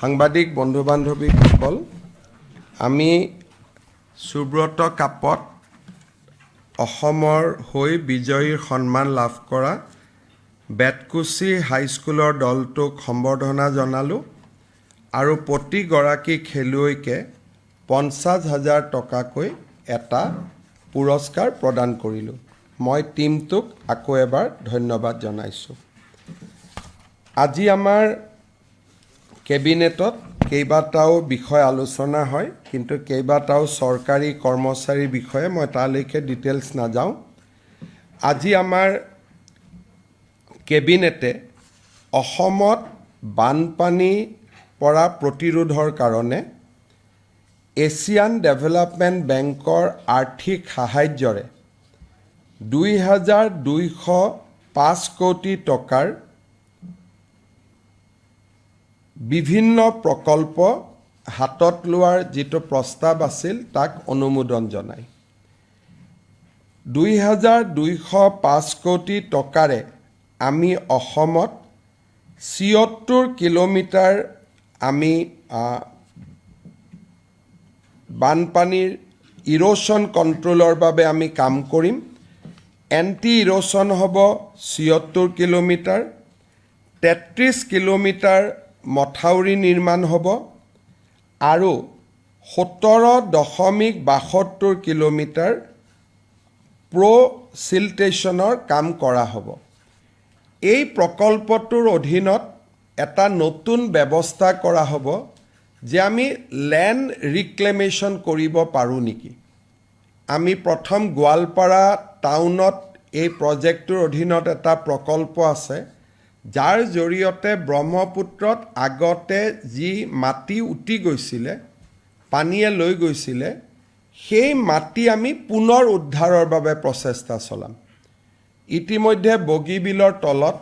সাংবাদিক বন্ধু বান্ধৱীসকল আমি সুব্ৰত কাপত অসমৰ হৈ বিজয়ীৰ সন্মান লাভ কৰা বেতকুচি হাইস্কুলৰ দলটোক সম্বৰ্ধনা জনালোঁ আৰু প্ৰতিগৰাকী খেলুৱৈকে পঞ্চাছ হাজাৰ টকাকৈ এটা পুৰস্কাৰ প্ৰদান কৰিলোঁ। মই টীমটোক আকৌ এবাৰ ধন্যবাদ জনাইছোঁ। আজি আমাৰ কেবিনেটত কেইবাটাও বিষয় আলোচনা হয়, কিন্তু কেইবাটাও চৰকাৰী কৰ্মচাৰীৰ বিষয়ে মই তালৈকে ডিটেইলছ নাযাওঁ। আজি আমাৰ কেবিনেটে অসমত বানপানীৰ পৰা প্ৰতিৰোধৰ কাৰণে এছিয়ান ডেভেলপমেণ্ট বেংকৰ আৰ্থিক সাহাৰ্যৰে দুই হাজাৰ দুইশ পাঁচ কোটি টকাৰ বিভিন্ন প্ৰকল্প হাতত লোৱাৰ যিটো প্ৰস্তাৱ আছিল, তাক অনুমোদন জনায়। দুই হাজাৰ দুইশ পাঁচ কোটি টকাৰে আমি অসমত ছিয়ত্তৰ কিলোমিটাৰ আমি বানপানীৰ ইৰ'শ্যন কণ্ট্ৰলৰ বাবে আমি কাম কৰিম। এণ্টি ইৰ'শ্যন হ'ব ছিয়ত্তৰ কিলোমিটাৰ তেত্ৰিছ কিলোমিটাৰ মথাউৰি নিৰ্মাণ হ'ব আৰু সোতৰ দশমিক বাসত্তৰ কিলোমিটাৰ প্ৰ' চিলটেশ্যনৰ কাম কৰা হ'ব। এই প্ৰকল্পটোৰ অধীনত এটা নতুন ব্যৱস্থা কৰা হ'ব যে আমি লেণ্ড ৰিক্লেমেশ্যন কৰিব পাৰোঁ নেকি। আমি প্ৰথম গোৱালপাৰা টাউনত এই প্ৰজেক্টটোৰ অধীনত এটা প্ৰকল্প আছে। যাৰ জৰিয়তে ব্ৰহ্মপুত্ৰত আগতে যি মাটি উটি গৈছিলে পানীয়ে লৈ গৈছিলে সেই মাটি আমি পুনৰ উদ্ধাৰৰ বাবে প্ৰচেষ্টা চলাম। ইতিমধ্যে বগীবিলৰ তলত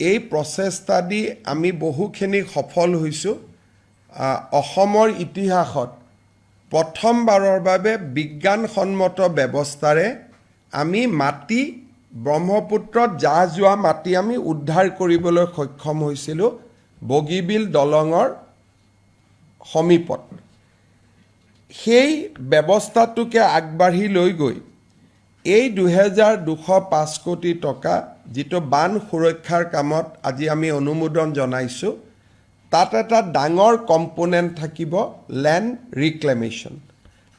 এই প্ৰচেষ্টা দি আমি বহুখিনি সফল হৈছোঁ। অসমৰ ইতিহাসত প্ৰথমবাৰৰ বাবে বিজ্ঞানসন্মত ব্যৱস্থাৰে আমি মাটি ব্ৰহ্মপুত্ৰত জাহ যোৱা মাটি আমি উদ্ধাৰ কৰিবলৈ সক্ষম হৈছিলোঁ বগীবিল দলঙৰ সমীপত। সেই ব্যৱস্থাটোকে আগবাঢ়ি লৈ গৈ এই দুহেজাৰ দুশ পাঁচ কোটি টকা যিটো বান সুৰক্ষাৰ কামত আজি আমি অনুমোদন জনাইছোঁ তাত এটা ডাঙৰ কম্পোনেণ্ট থাকিব লেণ্ড ৰিক্লেমেশ্যন।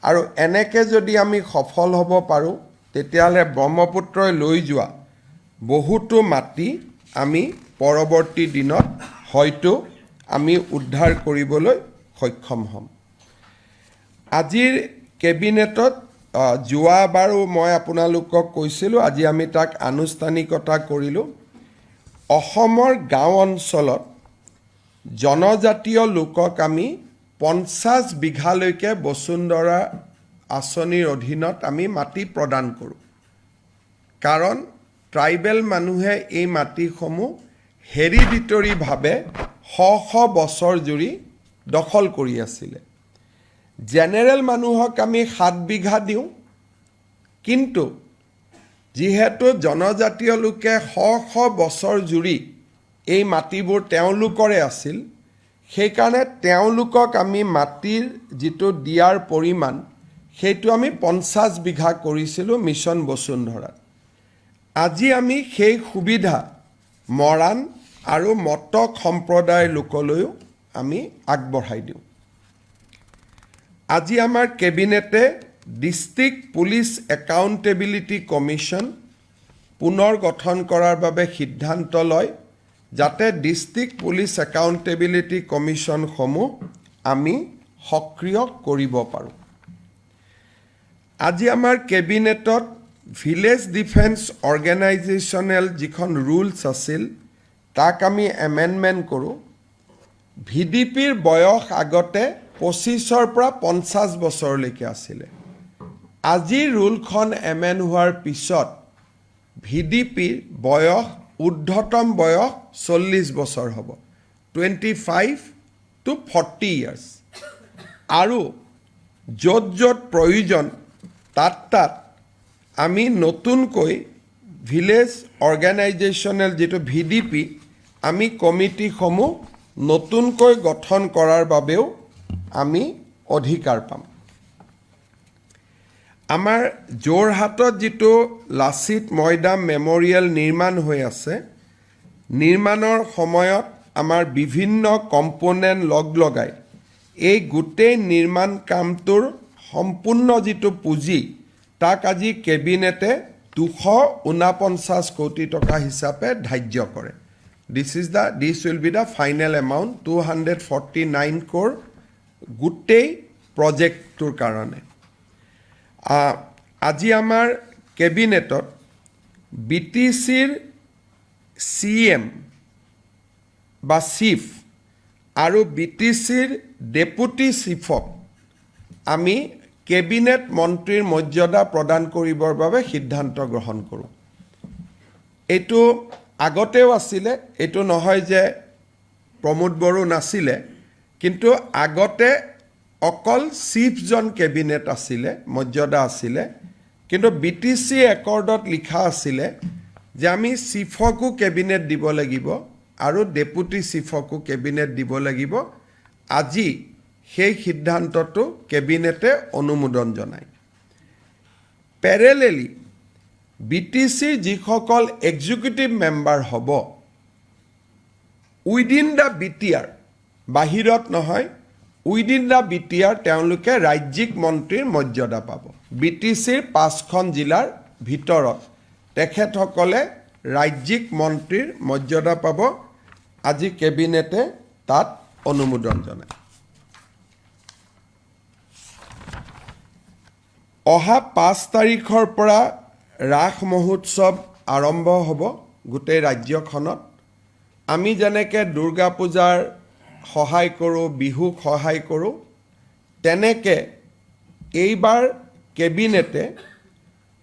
আৰু এনেকৈ যদি আমি সফল হ'ব পাৰোঁ তেতিয়াহ'লে ব্ৰহ্মপুত্ৰই লৈ যোৱা বহুতো মাটি আমি পৰৱৰ্তী দিনত হয়তো আমি উদ্ধাৰ কৰিবলৈ সক্ষম হ'ম। আজিৰ কেবিনেটত যোৱাবাৰো মই আপোনালোকক কৈছিলোঁ আজি আমি তাক আনুষ্ঠানিকতা কৰিলোঁ। অসমৰ গাঁও অঞ্চলত জনজাতীয় লোকক আমি পঞ্চাছ বিঘালৈকে বসুন্ধৰা আঁচনিৰ অধীনত আমি মাটি প্ৰদান কৰোঁ। কাৰণ ট্ৰাইবেল মানুহে এই মাটিসমূহ হেৰিডিটৰীভাৱে শ শ বছৰ জুৰি দখল কৰি আছিলে। জেনেৰেল মানুহক আমি সাত বিঘা দিওঁ কিন্তু যিহেতু জনজাতীয় লোকে শ শ বছৰ জুৰি এই মাটিবোৰ তেওঁলোকৰে আছিল সেইকাৰণে তেওঁলোকক আমি মাটিৰ যিটো দিয়াৰ পৰিমাণ সেইটো আমি পঞ্চাছ বিঘা কৰিছিলোঁ মিছন বসুন্ধৰাত। আজি আমি সেই সুবিধা মৰাণ আৰু মটক সম্প্ৰদায়ৰ লোকলৈও আমি আগবঢ়াই দিওঁ। আজি আমাৰ কেবিনেটে ডিষ্ট্ৰিক্ট পুলিচ একাউণ্টেবিলিটি কমিশ্যন পুনৰ গঠন কৰাৰ বাবে সিদ্ধান্ত লয় যাতে ডিষ্ট্ৰিক্ট পুলিচ একাউণ্টেবিলিটি কমিশ্যনসমূহ আমি সক্ৰিয় কৰিব পাৰোঁ। আজি আমাৰ কেবিনেটত ভিলেজ ডিফেন্স অৰ্গেনাইজেশ্যনেল যিখন ৰুলছ আছিল তাক আমি এমেণ্ডমেণ্ট কৰোঁ। ভি ডি পিৰ বয়স আগতে পঁচিছৰ পৰা পঞ্চাছ বছৰলৈকে আছিলে। আজি ৰুলখন এমেণ্ড হোৱাৰ পিছত ভি ডি পিৰ বয়স ঊৰ্ধতম বয়স চল্লিছ বছৰ হ'ব twenty five to forty years আৰু য'ত য'ত প্ৰয়োজন তাত তাত আমি নতুনকৈ ভিলেজ অৰ্গেনাইজেশ্যনেল যিটো ভি ডি পি আমি কমিটিসমূহ নতুনকৈ গঠন কৰাৰ বাবেও আমি অধিকাৰ পাম। আমাৰ যোৰহাটত যিটো লাচিত মৈদাম মেমৰিয়েল নিৰ্মাণ হৈ আছে, নিৰ্মাণৰ সময়ত আমাৰ বিভিন্ন কম্পনেণ্ট লগ লগাই এই গোটেই নিৰ্মাণ কামটোৰ সম্পূৰ্ণ যিটো পুঁজি, তাক আজি কেবিনেটে দুশ ঊনপঞ্চাছ কোটি টকা হিচাপে ধাৰ্য কৰে। This is the this will be the final amount two hundred forty nine ক'ৰ গোটেই প্ৰজেক্টটোৰ কাৰণে। আজি আমাৰ কেবিনেটত বি টি চিৰ চি এম বা চিফ আৰু বি টি চিৰ ডেপুটি চিফক আমি কেবিনেট মন্ত্ৰীৰ মৰ্যাদা প্ৰদান কৰিবৰ বাবে সিদ্ধান্ত গ্ৰহণ কৰোঁ। এইটো আগতেও আছিলে এইটো নহয় যে প্ৰমোদ বড়ো নাছিলে কিন্তু আগতে অকল চিফজন কেবিনেট আছিলে মৰ্যাদা আছিলে কিন্তু বি টি চি একৰ্ডত লিখা আছিলে যে আমি চিফকো কেবিনেট দিব লাগিব আৰু ডেপুটি চিফকো কেবিনেট দিব লাগিব। আজি সেই সিদ্ধান্তটো কেবিনেটে অনুমোদন জনায়। পেৰেলেলি বি টি চিৰ যিসকল এক্সিকিউটিভ মেম্বাৰ হ'ব within the B T R বাহিৰত নহয় within the B T R তেওঁলোকে ৰাজ্যিক মন্ত্ৰীৰ মৰ্যাদা পাব। বি টি চিৰ পাঁচখন জিলাৰ ভিতৰত তেখেতসকলে ৰাজ্যিক মন্ত্ৰীৰ মৰ্যাদা পাব। আজি কেবিনেটে তাত অনুমোদন জনায়। অহা পাঁচ তাৰিখৰ পৰা ৰাস মহোৎসৱ আৰম্ভ হ'ব গোটেই ৰাজ্যখনত। আমি যেনেকৈ দুৰ্গা পূজাৰ সহায় কৰোঁ বিহুক সহায় কৰোঁ তেনেকৈ এইবাৰ কেবিনেটে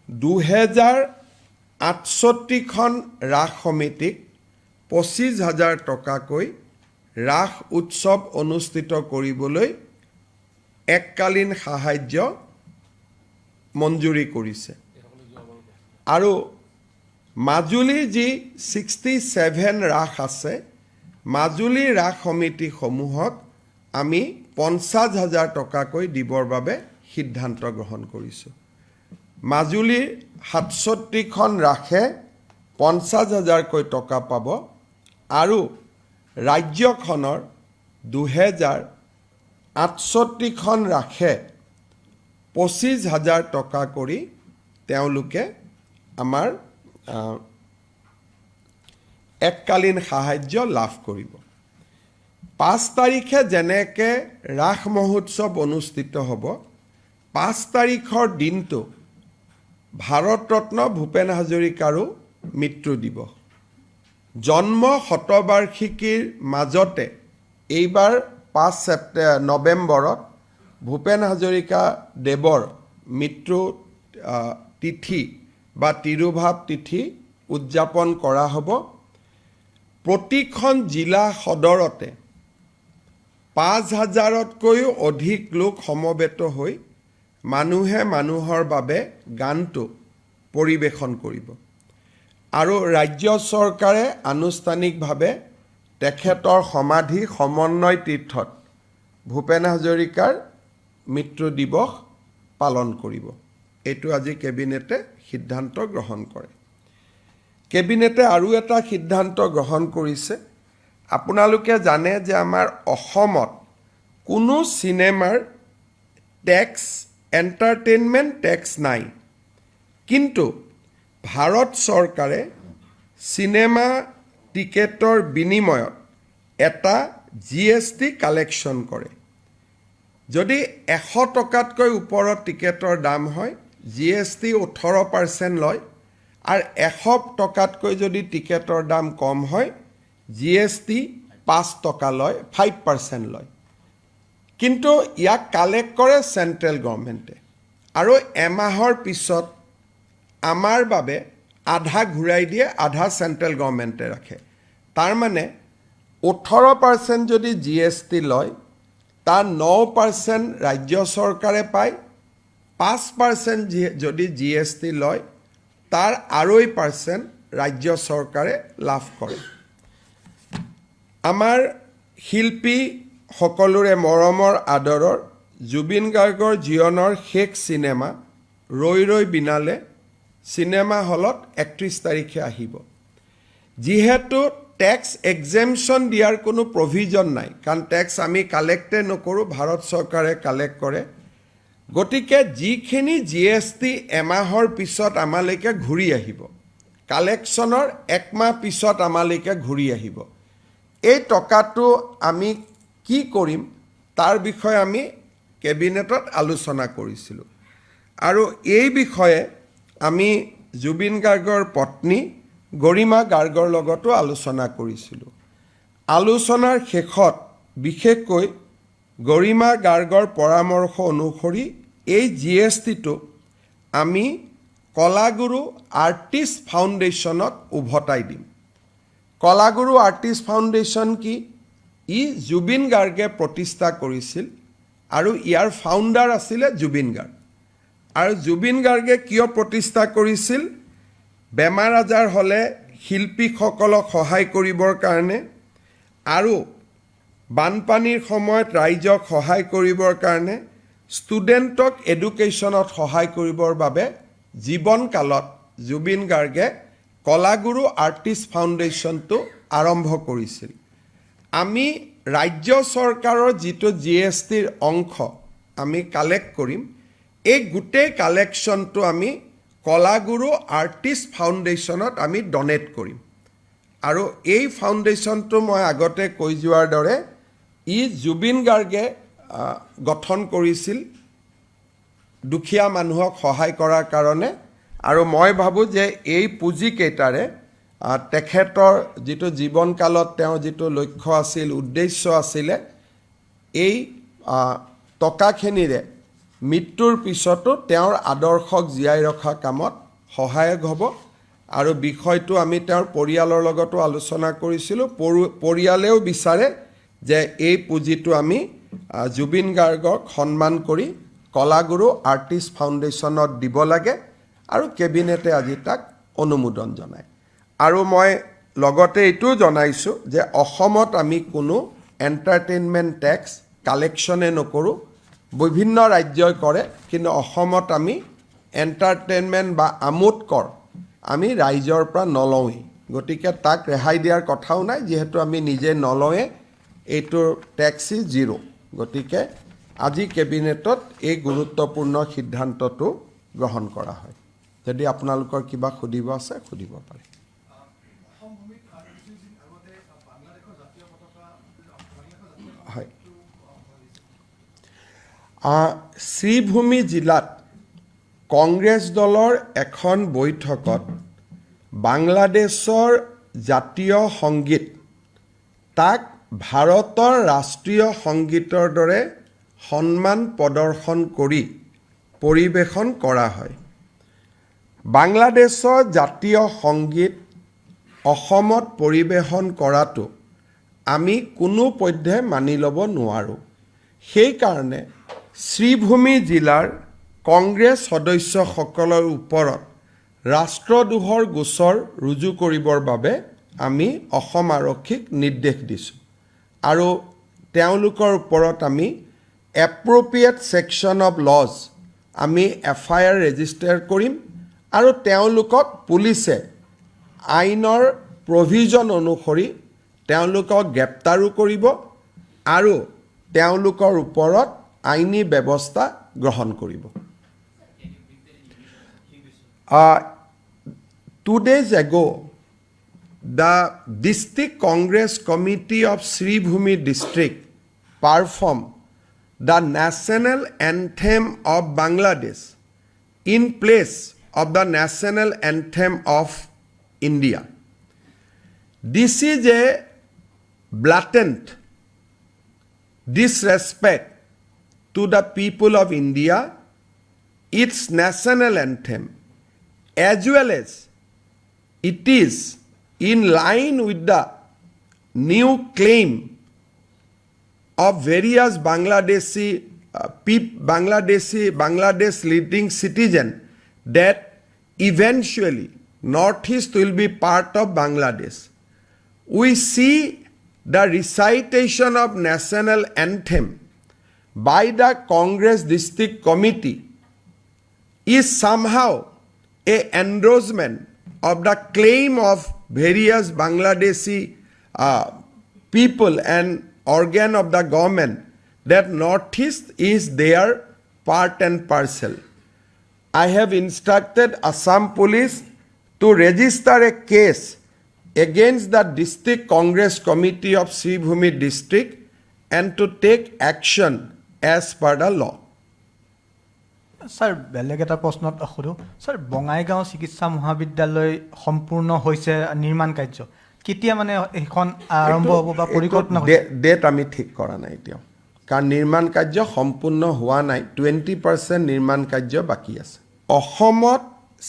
দুহেজাৰ আঠষষ্ঠিখন ৰাস সমিতিক পঁচিছ হাজাৰ টকাকৈ ৰাস উৎসৱ অনুষ্ঠিত কৰিবলৈ এককালীন সাহাৰ্য মঞ্জুৰি কৰিছে। আৰু মাজুলীৰ যি ছিক্সটি ছেভেন ৰাস আছে মাজুলীৰ ৰাস সমিতিসমূহক আমি পঞ্চাছ হাজাৰ টকাকৈ দিবৰ বাবে সিদ্ধান্ত গ্ৰহণ কৰিছোঁ। মাজুলীৰ সাতষষ্ঠিখন ৰাসে পঞ্চাছ হাজাৰকৈ টকা পাব আৰু ৰাজ্যখনৰ দুহেজাৰ আঠষষ্ঠিখন ৰাসে পঁচিছ হাজাৰ টকা কৰি তেওঁলোকে আমাৰ এককালীন সাহাৰ্য লাভ কৰিব। পাঁচ তাৰিখে যেনেকৈ ৰাস মহোৎসৱ অনুষ্ঠিত হ'ব, পাঁচ তাৰিখৰ দিনটো ভাৰতৰত্ন ভূপেন হাজৰিকাৰো মৃত্যু দিৱস। জন্ম শতবাৰ্ষিকীৰ মাজতে এইবাৰ পাঁচ ছেপ্টে নৱেম্বৰত ভূপেন হাজৰিকা দেৱৰ মৃত্যু তিথি বা তিৰুভাৱ তিথি উদযাপন কৰা হ'ব। প্ৰতিখন জিলা সদৰতে পাঁচ হাজাৰতকৈও অধিক লোক সমবেত হৈ মানুহে মানুহৰ বাবে গানটো পৰিৱেশন কৰিব। আৰু ৰাজ্য চৰকাৰে আনুষ্ঠানিকভাৱে তেখেতৰ সমাধি সমন্বয় তীৰ্থত ভূপেন হাজৰিকাৰ মৃত্যু দিৱস পালন কৰিব। এইটো আজি কেবিনেটে সিদ্ধান্ত গ্ৰহণ কৰে। কেবিনেটে আৰু এটা সিদ্ধান্ত গ্ৰহণ কৰিছে। আপোনালোকে জানে যে আমাৰ অসমত কোনো চিনেমাৰ টেক্স, এণ্টাৰটেইনমেণ্ট টেক্স নাই। কিন্তু ভাৰত চৰকাৰে চিনেমা টিকেটৰ বিনিময়ত এটা জি এছ টি কালেকশ্যন কৰে। যদি এশ টকাতকৈ ওপৰত টিকেটৰ দাম হয় জি এছ টি ওঠৰ পাৰ্চেণ্ট লয় আৰু এশ টকাতকৈ যদি টিকেটৰ দাম কম হয় জি এছ টি পাঁচ টকা লয় ফাইভ পাৰ্চেণ্ট লয়। কিন্তু ইয়াক কালেক্ট কৰে চেণ্ট্ৰেল গভৰ্ণমেণ্টে। আৰু এমাহৰ পিছত আমাৰ বাবে আধা ঘূৰাই দিয়ে আধা চেণ্ট্ৰেল গভৰ্ণমেণ্টে ৰাখে। তাৰমানে ওঠৰ পাৰ্চেণ্ট যদি জি এছ টি লয় তাৰ ন পাৰ্চেণ্ট ৰাজ্য চৰকাৰে পায়, পাঁচ পাৰ্চেণ্ট যদি জি এছ টি লয়, তাৰ আঢ়ৈ পাৰ্চেণ্ট ৰাজ্য চৰকাৰে লাভ কৰে। আমাৰ শিল্পী সকলোৰে মৰমৰ আদৰৰ জুবিন গাৰ্গৰ জীৱনৰ শেষ চিনেমা, ৰৈ ৰৈ বিনালে, চিনেমা হলত একত্ৰিছ তাৰিখে আহিব। যিহেতু টেক্স এক্সেমশ্যন দিয়াৰ কোনো প্ৰভিজন নাই। কাৰণ টেক্স আমি কালেক্টে নকৰোঁ, ভাৰত চৰকাৰে কালেক্ট কৰে। গতিকে যিখিনি জি এছ টি এমাহৰ পিছত আমালৈকে ঘূৰি আহিব কালেকশ্যনৰ একমাহ পিছত আমালৈকে ঘূৰি আহিব, এই টকাটো আমি কি কৰিম তাৰ বিষয়ে আমি কেবিনেটত আলোচনা কৰিছিলোঁ। আৰু এই বিষয়ে আমি জুবিন গাৰ্গৰ পত্নী গৰিমা গাৰ্গৰ লগতো আলোচনা কৰিছিলোঁ। আলোচনাৰ শেষত বিশেষকৈ গৰিমা গাৰ্গৰ পৰামৰ্শ অনুসৰি এই জি এছ টিটো আমি কলাগুৰু আৰ্টিষ্ট ফাউণ্ডেশ্যনক উভতাই দিম। কলাগুৰু আৰ্টিষ্ট ফাউণ্ডেশ্যন কি? ই জুবিন গাৰ্গে প্ৰতিষ্ঠা কৰিছিল আৰু ইয়াৰ ফাউণ্ডাৰ আছিলে জুবিন গাৰ্গ। আৰু জুবিন গাৰ্গে কিয় প্ৰতিষ্ঠা কৰিছিল? বেমাৰ আজাৰ হ'লে শিল্পীসকলক সহায় কৰিবৰ কাৰণে আৰু বানপানীৰ সময়ত ৰাইজক সহায় কৰিবৰ কাৰণে ষ্টুডেণ্টক এডুকেশ্যনত সহায় কৰিবৰ বাবে জীৱনকালত জুবিন গাৰ্গে কলাগুৰু আৰ্টিষ্ট ফাউণ্ডেশ্যনটো আৰম্ভ কৰিছিল। আমি ৰাজ্য চৰকাৰৰ যিটো জি এছ টিৰ অংশ আমি কালেক্ট কৰিম, এই গোটেই কালেকশ্যনটো আমি কলাগুৰু আৰ্টিষ্ট ফাউণ্ডেশ্যনত আমি ডনেট কৰিম। আৰু এই ফাউণ্ডেশ্যনটো মই আগতে কৈ যোৱাৰ দৰে ই জুবিন গাৰ্গে গঠন কৰিছিল। দুখীয়া মানুহক সহায় কৰাৰ কাৰণে। আৰু মই ভাবোঁ যে এই পুঁজিকেইটাৰে তেখেতৰ যিটো জীৱনকালত তেওঁৰ যিটো লক্ষ্য আছিল উদ্দেশ্য আছিলে এই টকাখিনিৰে মৃত্যুৰ পিছতো তেওঁৰ আদৰ্শক জীয়াই ৰখা কামত সহায়ক হ'ব। আৰু বিষয়টো আমি তেওঁৰ পৰিয়ালৰ লগতো আলোচনা কৰিছিলোঁ। পৰু- পৰিয়ালেও বিচাৰে যে এই পুঁজিটো আমি জুবিন গাৰ্গক সন্মান কৰি কলাগুৰু আৰ্টিষ্ট ফাউণ্ডেশ্যনত দিব লাগে আৰু কেবিনেটে আজি তাক অনুমোদন জনায়। আৰু মই লগতে এইটোও জনাইছোঁ যে অসমত আমি কোনো এণ্টাৰটেইনমেণ্ট টেক্স কালেকশ্যনে নকৰোঁ। বিভিন্ন ৰাজ্যই কৰে, কিন্তু অসমত আমি এণ্টাৰটেইনমেণ্ট বা আমোদ কৰ, আমি ৰাইজৰ পৰা নলওঁৱেই। গতিকে তাক ৰেহাই দিয়াৰ কথাও নাই, যিহেতু আমি নিজে নলওঁৱে এইটোৰ টেক্সি জিৰ' গতিকে আজি কেবিনেটত এই গুৰুত্বপূৰ্ণ সিদ্ধান্তটো গ্ৰহণ কৰা হয়। যদি আপোনালোকৰ কিবা সুধিব আছে, সুধিব পাৰে। শ্ৰীভূমি জিলাত কংগ্ৰেছ দলৰ এখন বৈঠকত বাংলাদেশৰ জাতীয় সংগীত তাক ভাৰতৰ ৰাষ্ট্ৰীয় সংগীতৰ দৰে সন্মান প্ৰদৰ্শন কৰি পৰিৱেশন কৰা হয়। বাংলাদেশৰ জাতীয় সংগীত অসমত পৰিৱেশন কৰাটো আমি কোনোপধ্যে মানি ল'ব নোৱাৰোঁ। সেইকাৰণে শ্ৰীভূমি জিলাৰ কংগ্ৰেছ সদস্যসকলৰ ওপৰত ৰাষ্ট্ৰদ্ৰোহৰ গোচৰ ৰুজু কৰিবৰ বাবে আমি অসম আৰক্ষীক নিৰ্দেশ দিছোঁ। আৰু তেওঁলোকৰ ওপৰত আমি এপ্ৰপ্ৰিয়েট ছেকশ্যন অফ লজ আমি এফ আই আৰ ৰেজিষ্টাৰ কৰিম আৰু তেওঁলোকক পুলিচে আইনৰ প্ৰভিজন অনুসৰি তেওঁলোকক গ্ৰেপ্তাৰো কৰিব আৰু তেওঁলোকৰ ওপৰত আইনি ব্যবস্থা গ্রহণ করিব two days ago the district Congress committee of Sribhumi district perform the national anthem of Bangladesh in place of the national anthem of India this is a blatant disrespect to the people of India, its national anthem, as well as it is in line with the new claim of various Bangladeshi uh, Bangladeshi Bangladesh leading citizen that eventually Northeast will be part of Bangladesh. We see the recitation of national anthem by the Congress District Committee is somehow a endorsement of the claim of various Bangladeshi uh, people and organ of the government that Northeast is their part and parcel. I have instructed Assam Police to register a case against the District Congress Committee of Sribhumi District and to take action as per the law. Sir বেলেগ এটা প্ৰশ্নত সোধোঁ। Sir Bongaigaon চিকিৎসা মহাবিদ্যালয় সম্পূৰ্ণ হৈছে নিৰ্মাণ কাৰ্য। কেতিয়া মানে সেইখন আৰম্ভ হ'ব বা পৰিকল্পনা ডেট আমি ঠিক কৰা নাই এতিয়াও। কাৰণ নিৰ্মাণ কাৰ্য সম্পূৰ্ণ হোৱা নাই। টুৱেণ্টি পাৰ্চেণ্ট নিৰ্মাণ কাৰ্য বাকী আছে। অসমত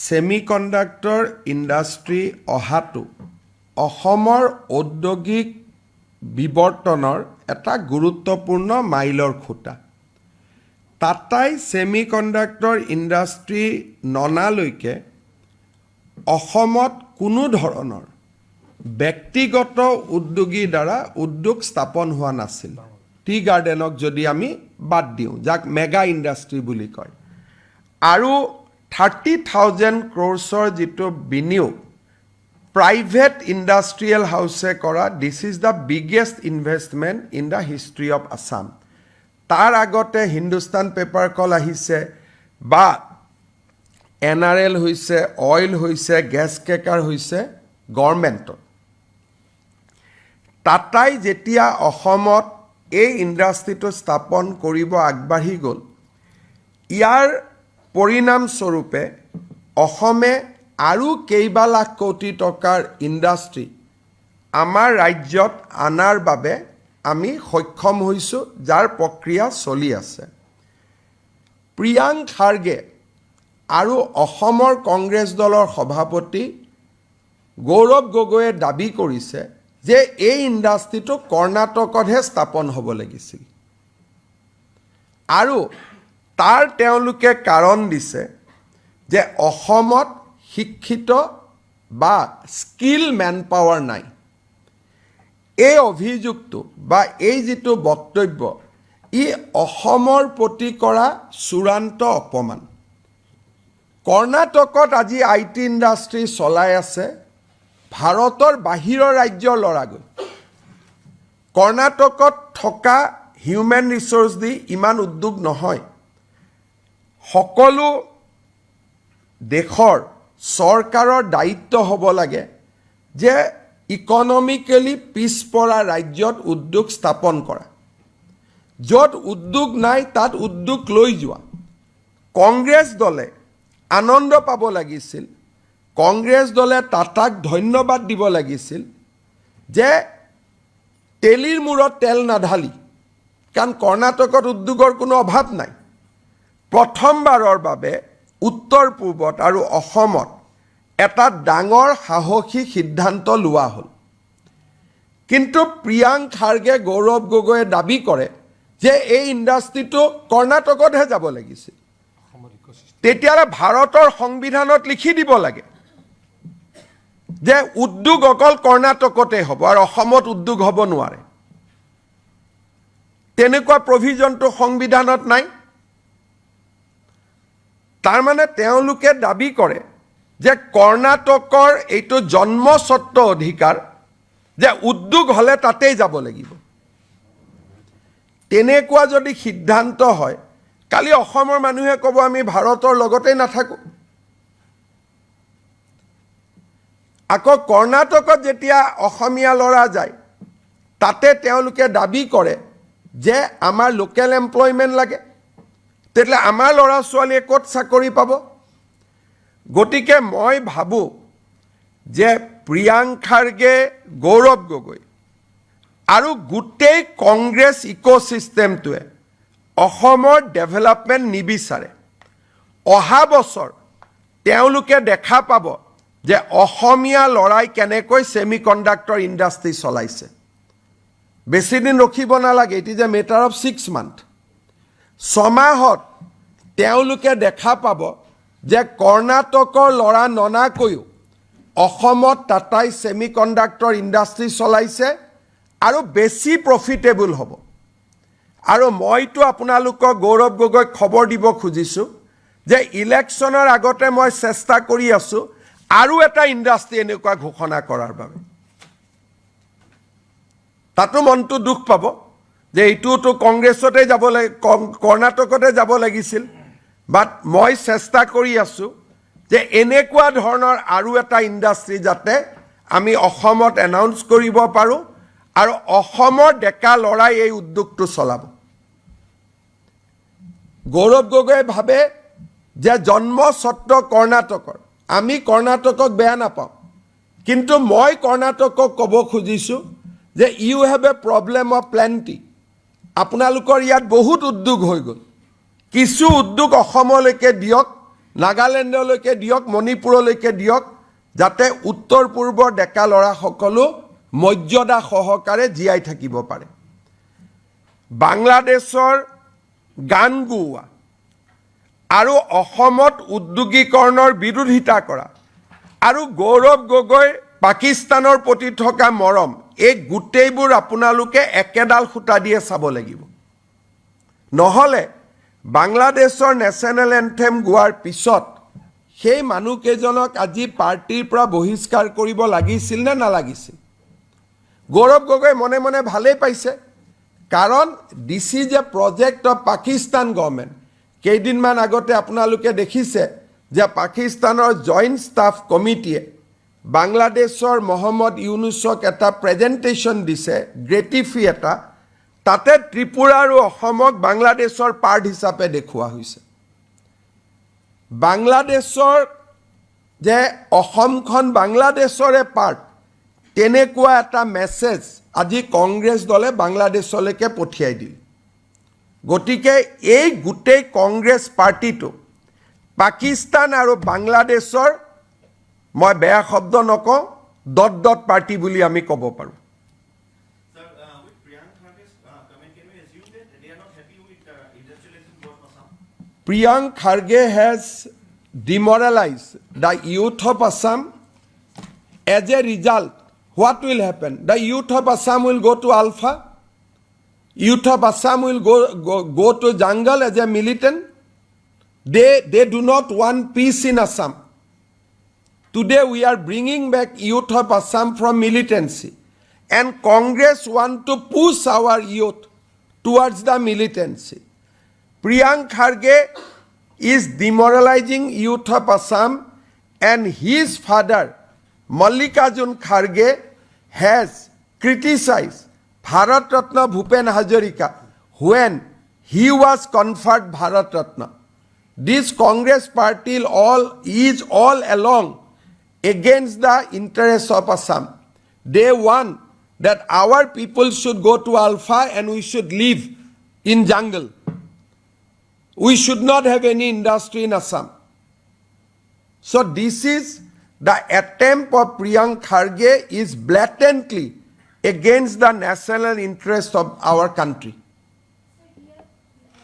ছেমি কণ্ডাক্টৰ ইণ্ডাষ্ট্ৰী অহাটো অসমৰ ঔদ্যোগিক বিৱৰ্তনৰ এটা গুৰুত্বপূৰ্ণ মাইলৰ খুঁটা। টাটাই ছেমি কণ্ডাক্টৰ ইণ্ডাষ্ট্ৰী ননালৈকে অসমত কোনো ধৰণৰ ব্যক্তিগত উদ্যোগীৰ দ্বাৰা উদ্যোগ স্থাপন হোৱা নাছিল। টি গাৰ্ডেনক যদি আমি বাদ দিওঁ, যাক মেগা ইণ্ডাষ্ট্ৰী বুলি কয়। আৰু থাৰ্টি থাউজেণ্ড ক্ৰ'ৰ্ছৰ যিটো বিনিয়োগ প্ৰাইভেট ইণ্ডাষ্ট্ৰিয়েল হাউচে কৰা this is the biggest investment in the history of Assam তাৰ আগতে হিন্দুস্তান পেপাৰ কল আহিছে বা এন আৰ এল হৈছে অইল হৈছে গেছ ক্ৰেকাৰ হৈছে গভৰ্ণমেণ্টৰ টাটাই যেতিয়া অসমত এই ইণ্ডাষ্ট্ৰিটো স্থাপন কৰিব আগবাঢ়ি গ'ল ইয়াৰ পৰিণামস্বৰূপে অসমে আৰু কেইবা লাখ কোটি টকাৰ ইণ্ডাষ্ট্ৰী আমাৰ ৰাজ্যত অনাৰ বাবে আমি সক্ষম হৈছোঁ, যাৰ প্ৰক্ৰিয়া চলি আছে। প্ৰিয়াংক খাৰ্গে আৰু অসমৰ কংগ্ৰেছ দলৰ সভাপতি গৌৰৱ গগৈয়ে দাবি কৰিছে যে এই ইণ্ডাষ্ট্ৰিটো কৰ্ণাটকতহে স্থাপন হ'ব লাগিছিল। আৰু তাৰ তেওঁলোকে কাৰণ দিছে যে অসমত শিক্ষিত বা স্কিল মেন পাৱাৰ নাই। এই অভিযোগটো বা এই যিটো বক্তব্য, ই অসমৰ প্ৰতি কৰা চূড়ান্ত অপমান। কৰ্ণাটকত আজি আই টি ইণ্ডাষ্ট্ৰী চলাই আছে ভাৰতৰ বাহিৰৰ ৰাজ্যৰ ল'ৰা গৈ কৰ্ণাটকত থকা হিউমেন ৰিচ'ৰ্চ দি ইমান উদ্যোগ নহয়। সকলো দেশৰ চৰকাৰৰ দায়িত্ব হ'ব লাগে যে ইকনমিকেলি পিছপৰা ৰাজ্যত উদ্যোগ স্থাপন কৰা। য'ত উদ্যোগ নাই, তাত উদ্যোগ লৈ যোৱা। কংগ্ৰেছ দলে আনন্দ পাব লাগিছিল। কংগ্ৰেছ দলে টাটাক ধন্যবাদ দিব লাগিছিল যে তেলিৰ মূৰত তেল নাঢালি, কাৰণ কৰ্ণাটকত উদ্যোগৰ কোনো অভাৱ নাই। প্ৰথমবাৰৰ বাবে উত্তৰ পূৰ্বত আৰু অসমত এটা ডাঙৰ সাহসী সিদ্ধান্ত লোৱা হ'ল। কিন্তু প্ৰিয়াংক খাৰ্গে গৌৰৱ গগৈয়ে দাবি কৰে যে এই ইণ্ডাষ্ট্ৰিটো কৰ্ণাটকতহে যাব লাগিছিল। তেতিয়াহ'লে ভাৰতৰ সংবিধানত লিখি দিব লাগে যে উদ্যোগ অকল কৰ্ণাটকতে হ'ব আৰু অসমত উদ্যোগ হ'ব নোৱাৰে। তেনেকুৱা প্ৰভিজনটো সংবিধানত নাই। তাৰমানে তেওঁলোকে দাবি কৰে যে কৰ্ণাটকৰ এইটো জন্মস্বত্ব অধিকাৰ যে উদ্যোগ হ'লে তাতেই যাব লাগিব। তেনেকুৱা যদি সিদ্ধান্ত হয়, কালি অসমৰ মানুহে ক'ব, আমি ভাৰতৰ লগতেই নাথাকোঁ। আকৌ কৰ্ণাটকত যেতিয়া অসমীয়া ল'ৰা যায়, তাতে তেওঁলোকে দাবি কৰে যে, আমাৰ লোকেল এমপ্লয়মেণ্ট লাগে। তেতিয়াহ'লে আমাৰ ল'ৰা ছোৱালীয়ে ক'ত চাকৰি পাব? গতিকে মই ভাবোঁ যে প্ৰিয়াংক খাৰ্গে গৌৰৱ গগৈ আৰু গোটেই কংগ্ৰেছ ইক'ছিষ্টেমটোৱে অসমৰ ডেভেলপমেণ্ট নিবিচাৰে। অহা বছৰ তেওঁলোকে দেখা পাব যে অসমীয়া ল'ৰাই কেনেকৈ ছেমি কণ্ডাক্টৰ ইণ্ডাষ্ট্ৰী চলাইছে। বেছিদিন ৰখিব নালাগে it is a matter of six month ছমাহত তেওঁলোকে দেখা পাব যে কৰ্ণাটকৰ ল'ৰা ননাকৈও অসমত টাটাই ছেমি কণ্ডাক্টৰ ইণ্ডাষ্ট্ৰী চলাইছে আৰু বেছি প্ৰফিটেবল হ'ব। আৰু মইতো আপোনালোকক গৌৰৱ গগৈক খবৰ দিব খুজিছোঁ যে ইলেকশ্যনৰ আগতে মই চেষ্টা কৰি আছোঁ আৰু এটা ইণ্ডাষ্ট্ৰী এনেকুৱা ঘোষণা কৰাৰ বাবে। তাতো মনটো দুখ পাব। যে এইটোতো কংগ্ৰেছতে যাব লাগে কৰ্ণাটকতে যাব লাগিছিল। বাট মই চেষ্টা কৰি আছোঁ যে এনেকুৱা ধৰণৰ আৰু এটা ইণ্ডাষ্ট্ৰী যাতে আমি অসমত এনাউন্স কৰিব পাৰোঁ আৰু অসমৰ ডেকা ল'ৰাই এই উদ্যোগটো চলাব। গৌৰৱ গগৈয়ে ভাবে যে জন্মস্বত্ব কৰ্ণাটকৰ। আমি কৰ্ণাটকক বেয়া নাপাওঁ। কিন্তু মই কৰ্ণাটকক ক'ব খুজিছোঁ যে you have a problem of plenty আপোনালোকৰ ইয়াত বহুত উদ্যোগ হৈ গ'ল। কিছু উদ্যোগ অসমলৈকে দিয়ক নাগালেণ্ডলৈকে দিয়ক মণিপুৰলৈকে দিয়ক যাতে উত্তৰ পূৰ্বৰ ডেকা ল'ৰাসকলো মৰ্যাদা সহকাৰে জীয়াই থাকিব পাৰে। বাংলাদেশৰ গান গোৱা আৰু অসমত উদ্যোগীকৰণৰ বিৰোধিতা কৰা আৰু গৌৰৱ গগৈ পাকিস্তানৰ প্ৰতি থকা মৰম এই গোটেইবোৰ আপোনালোকে একেডাল সূতা দিয়ে চাব লাগিব। নহ'লে বাংলাদেশৰ নেশ্যনেল এন্থেম গোৱাৰ পিছত সেই মানুহকেইজনক আজি পাৰ্টীৰ পৰা বহিষ্কাৰ কৰিব লাগিছিল নে নালাগিছিল? গৌৰৱ গগৈ মনে মনে ভালেই পাইছে কাৰণ this is a project of Pakistan government কেইদিনমান আগতে আপোনালোকে দেখিছে যে পাকিস্তানৰ জইণ্ট ষ্টাফ কমিটিয়ে বাংলাদেশৰ মহম্মদ ইউনুছক এটা প্ৰেজেণ্টেশ্যন দিছে গ্ৰেটিফি এটা। তাতে ত্ৰিপুৰা আৰু অসমক বাংলাদেশৰ পাৰ্ট হিচাপে দেখুওৱা হৈছে। বাংলাদেশৰ যে অসমখন বাংলাদেশৰে পাৰ্ট তেনেকুৱা এটা মেছেজ আজি কংগ্ৰেছ দলে বাংলাদেশলৈকে পঠিয়াই দিল। গতিকে এই গোটেই কংগ্ৰেছ পাৰ্টিটো পাকিস্তান আৰু বাংলাদেশৰ মই বেয়া শব্দ নকওঁ দট দট পাৰ্টি বুলি আমি ক'ব পাৰোঁ uh, uh, uh? Priyank Kharge has demoralized the youth of Assam. As a result, what will happen? The youth of Assam will go to Alpha. Youth of Assam will go, go, go to jungle as a militant. They, they do not want peace in Assam. Today we are bringing back youth of Assam from militancy. And Congress want to push our youth towards the militancy. Priyank Kharge is demoralizing youth of Assam and his father Mallikarjun Kharge has criticized Bharat Ratna Bhupen Hazarika when he was conferred Bharat Ratna. This Congress party all is all along against the interests of Assam. They want that our people should go to Alpha and we should live in jungle. We should not have any industry in Assam. So this is the attempt of Priyank Kharge is blatantly against the national interest of our country. Sir, here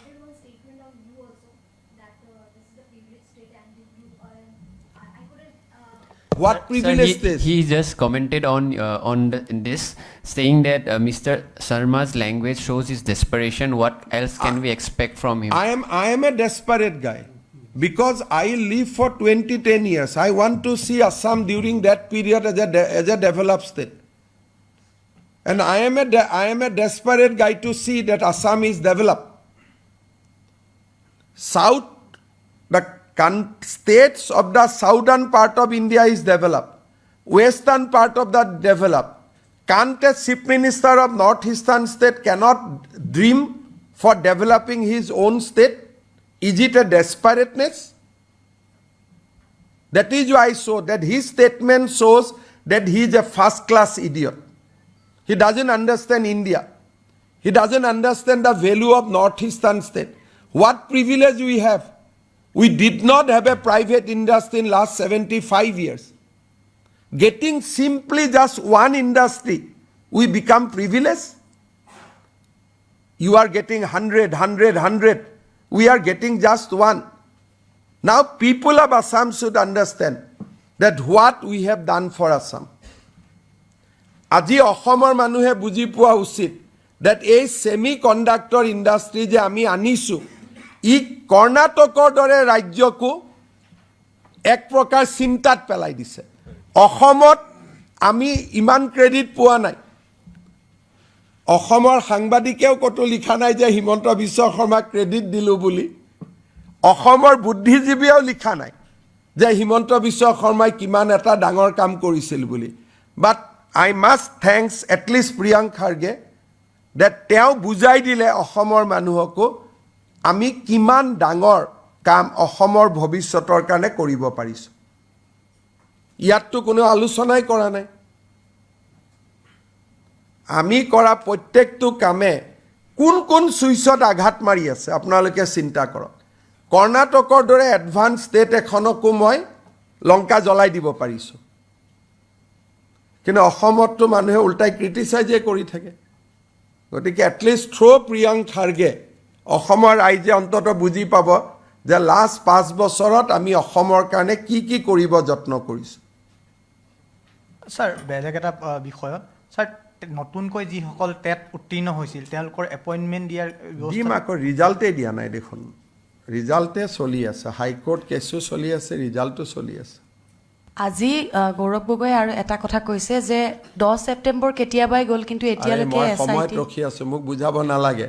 there was statement of you also that uh, this is a privileged state and you are. I, I couldn't. What Sir, he, this? He just commented on uh, on the, in this, saying that uh, Mr. Sharma's language shows his desperation. What else can we expect from him? I am I am a desperate guy because I live for 20 10 years. I want to see Assam during that period as a de- as a developed state. And I am a de- I am a desperate guy to see that Assam is developed. South the states of the southern part of India is developed. Western part of that developed. Can't a chief minister of northeastern state cannot dream for developing his own state? Is it a desperateness? That is why I saw that his statement shows that he is a first class idiot. He doesn't understand India. He doesn't understand the value of northeastern state. What privilege we have? We did not have a private industry in last 75 years. Getting simply just one industry, we become privileged. You are getting 100, 100, 100. We are getting just one. Now, people of Assam should understand that what we have done for Assam. আজি অসমৰ মানুহে বুজি পোৱা উচিত date এই semi conductor industry যে আমি আনিছোঁ ই কৰ্ণাটকৰ দৰে ৰাজ্যকো এক প্ৰকাৰ চিন্তাত পেলাই দিছে। অসমত আমি ইমান ক্ৰেডিট পোৱা নাই। অসমৰ সাংবাদিকেও ক'তো লিখা নাই যে হিমন্ত বিশ্ব শৰ্মাক ক্ৰেডিট দিলোঁ বুলি। অসমৰ বুদ্ধিজীৱীয়েও লিখা নাই যে হিমন্ত বিশ্ব শৰ্মাই কিমান এটা ডাঙৰ কাম কৰিছিল বুলি। But I must thanks at least Priyank Kharge that তেওঁ বুজাই দিলে অসমৰ মানুহকো আমি কিমান ডাঙৰ কাম অসমৰ ভৱিষ্যতৰ কাৰণে কৰিব পাৰিছোঁ। ইয়াততো কোনো আলোচনাই কৰা নাই। আমি কৰা প্ৰত্যেকটো কামে কোন কোন চুইচত আঘাত মাৰি আছে আপোনালোকে চিন্তা কৰক। কৰ্ণাটকৰ দৰে এডভান্স ষ্টেট এখনকো মই লংকা জ্বলাই দিব পাৰিছোঁ। কিন্তু অসমততো মানুহে ওল্টাই ক্ৰিটিচাইজে কৰি থাকে। গতিকে এটলিষ্ট থ্ৰ' প্ৰিয়ংক খাৰ্গে অসমৰ ৰাইজে অন্ততঃ বুজি পাব যে লাষ্ট পাঁচ বছৰত আমি অসমৰ কাৰণে কি কি কৰিব যত্ন কৰিছোঁ। ছাৰ বেলেগ এটা বিষয়ত ছাৰ নতুনকৈ যিসকল টেট উত্তীৰ্ণ হৈছিল তেওঁলোকৰ এপইণ্টমেণ্ট দিয়াৰ দিম ব্যৱস্থা আকৌ ৰিজাল্টেই দিয়া নাই দেখোন। ৰিজাল্টে চলি আছে। হাইকোৰ্ট কেছো চলি আছে ৰিজাল্টো চলি আছে। আজি গৌৰৱ গগৈ আৰু এটা কথা কৈছে যে দহ ছেপ্টেম্বৰ কেতিয়াবাই গ'ল কিন্তু এতিয়ালৈকে সময়ত ৰখি আছোঁ মোক বুজাব নালাগে।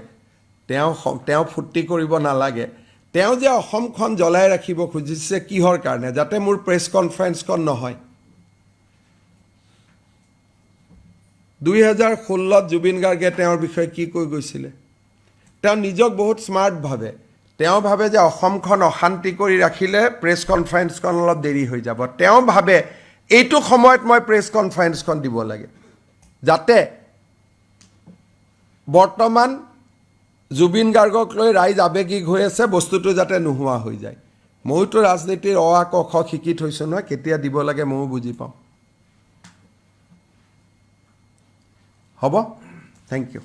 তেওঁ তেওঁ ফূৰ্তি কৰিব নালাগে। তেওঁ যে অসমখন জ্বলাই ৰাখিব খুজিছে কিহৰ কাৰণে? যাতে মোৰ প্ৰেছ কনফাৰেন্সখন নহয়। দুই হাজাৰ ষোল্লত জুবিন গাৰ্গে তেওঁৰ বিষয়ে কি কৈ গৈছিলে? তেওঁ নিজক বহুত স্মাৰ্ট ভাবে। তেওঁ ভাবে যে অসমখন অশান্তি কৰি ৰাখিলে প্ৰেছ কনফাৰেন্সখন অলপ দেৰি হৈ যাব। তেওঁ ভাবে, এইটো সময়ত মই প্ৰেছ কনফাৰেন্সখন দিব লাগে। যাতে বৰ্তমান জুবিন লৈ ৰাইজ আৱেগিক হৈ আছে, বস্তুটো যাতে নোহোৱা হৈ যায়। ময়োতো ৰাজনীতিৰ অ আ ক খ শিকি থৈছোঁ নহয়, কেতিয়া দিব লাগে ময়ো বুজি পাওঁ। হ'ব? Thank you